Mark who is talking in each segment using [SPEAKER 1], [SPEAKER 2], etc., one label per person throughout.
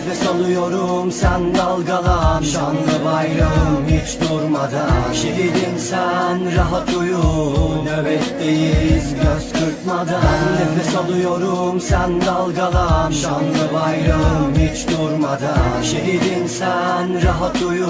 [SPEAKER 1] nefes alıyorum sen dalgalan. Şanlı bayrağım hiç durmadan. Şehidim sen rahat uyu Nöbetteyiz göz kırpmadan. Nefes alıyorum sen dalgalan. Şanlı bayrağım hiç durmadan. Şehidim sen rahat uyu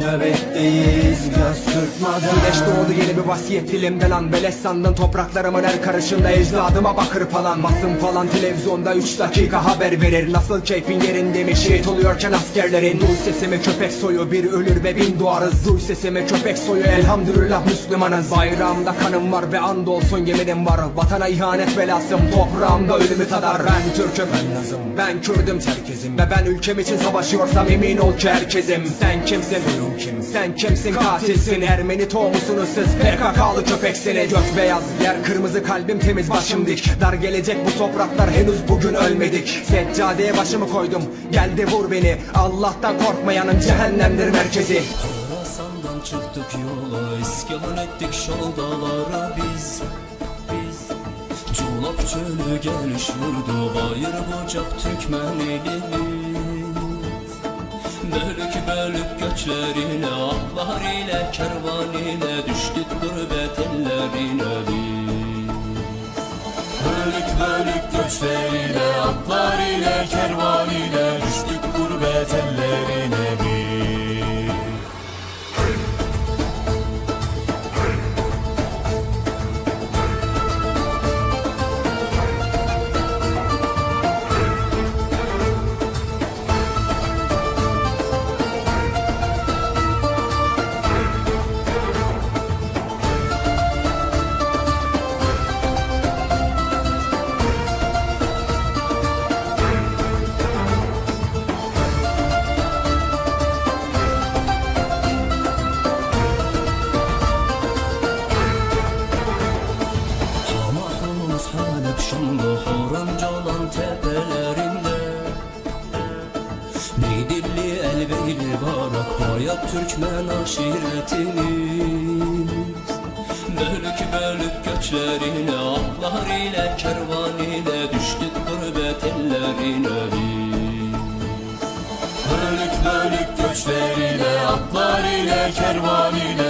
[SPEAKER 1] Nöbetteyiz göz kırpmadan.
[SPEAKER 2] Güneş doğdu yeni bir vasiyet dilimden an Beleş sandın topraklarımın her karışında Ecdadıma bakır falan. Basın falan televizyonda 3 dakika haber verir. Nasıl keyfin yerinde mi şehit oluyorken askerlerin Duy sesimi köpek soyu bir ölür ve bin doğarız. Duy sesimi köpek soyu elhamdülillah Müslümanız. Bayrağımda kanım var ve andolsun yeminim var. Vatana ihanet belasım toprağımda ölümü tadar. Ben Türk'üm ben Nazım ben Kürdüm Çerkezim. Ve ben ülkem için savaşıyorsam emin ol ki herkesim Sen kimsin? Soyun kim? Sen kimsin? Katilsin. Ermeni tohumusunuz siz. PKK'lı köpeksiniz. Gök beyaz yer kırmızı kalbim temiz başım dik. Dar gelecek bu topraklar henüz bugün ölmedik. Seccadeye başımı koydum geldi vur beni Allah'tan korkmayanın cehennemdir merkezi.
[SPEAKER 3] Horasan'dan çıktık yola iskan ettik şaldalara biz Biz. Çolak çölü geliş vurdu bayır bucak Türkmenliğimiz Bölük bölük göçlerine atlar ile kervan ile düştük gurbet ellerine biz Bölük bölük göçleriyle atlar ile kervan ile düştük gurbet ellerine Halep Şam'da Horanca olan tepelerinde Neydilli elbeyli barak Bayak Türkmen aşiretimiz. Bölük bölük göçlerine Atlar ile kervan ile Düştük gurbet ellerine biz. Bölük bölük göçleriyle Atlar ile kervan ile